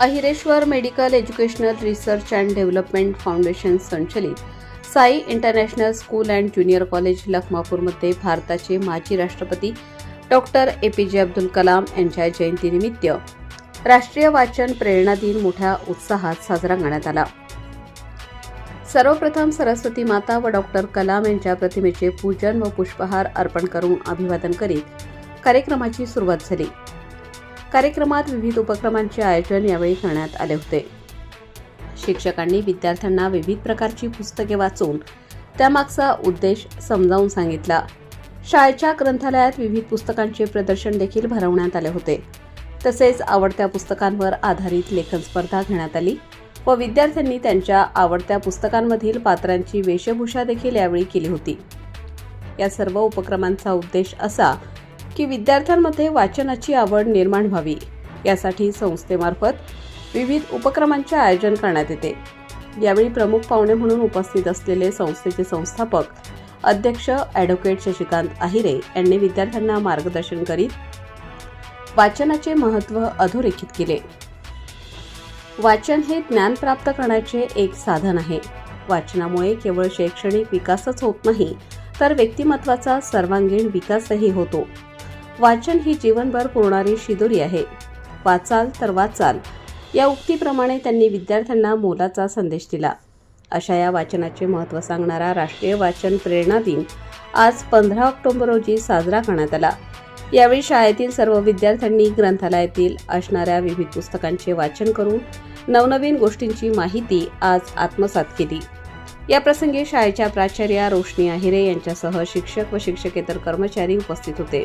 Ahireshwar medical educational research and development foundation संचलित Sai international school and junior college लखमापूरमध्ये भारताचे माजी राष्ट्रपती doctor A P जे अब्दुल कलाम यांच्या जयंतीनिमित्त राष्ट्रीय वाचन प्रेरणा दिन मोठ्या उत्साहात साजरा करण्यात आला. सर्वप्रथम सरस्वती माता व डॉक्टर कलाम यांच्या प्रतिमेचे पूजन व पुष्पहार अर्पण करून अभिवादन करीत कार्यक्रमाची सुरुवात झाली. कार्यक्रमात विविध उपक्रमांचे आयोजन यावेळी करण्यात आले होते. शिक्षकांनी विद्यार्थ्यांना विविध प्रकारची पुस्तके वाचून त्यामागचा उद्देश समजावून सांगितला. शाळेच्या ग्रंथालयात विविध पुस्तकांचे प्रदर्शन देखील भरवण्यात आले होते. तसेच आवडत्या पुस्तकांवर आधारित लेखन स्पर्धा घेण्यात आली व विद्यार्थ्यांनी त्यांच्या आवडत्या पुस्तकांमधील पात्रांची वेशभूषा देखील यावेळी केली होती. या सर्व उपक्रमांचा उद्देश असा की विद्यार्थ्यांमध्ये वाचनाची आवड निर्माण व्हावी. यासाठी संस्थेमार्फत विविध उपक्रमांचे आयोजन करण्यात येते. यावेळी प्रमुख पाहुणे म्हणून उपस्थित असलेले संस्थेचे संस्थापक अध्यक्ष ॲडव्होकेट शशिकांत आहिरे यांनी विद्यार्थ्यांना मार्गदर्शन करीत वाचनाचे महत्त्व अधोरेखित केले. वाचन हे ज्ञान प्राप्त करण्याचे एक साधन आहे. वाचनामुळे केवळ शैक्षणिक विकासच होत नाही तर व्यक्तिमत्वाचा सर्वांगीण विकासही होतो. वाचन ही जीवनभर पुरणारी शिदोरी आहे. वाचाल तर वाचाल. या उक्तीप्रमाणे त्यांनी विद्यार्थ्यांना मोलाचा संदेश दिला. अशा या वाचनाचे महत्त्व सांगणारा राष्ट्रीय वाचन प्रेरणा दिन आज पंधरा ऑक्टोबर रोजी साजरा करण्यात आला. यावेळी शाळेतील सर्व विद्यार्थ्यांनी ग्रंथालयातील असणाऱ्या विविध पुस्तकांचे वाचन करून नवनवीन गोष्टींची माहिती आज आत्मसात केली. या प्रसंगी शाळेच्या प्राचार्या रोशनी आहिरे यांच्यासह शिक्षक व शिक्षकेतर कर्मचारी उपस्थित होते.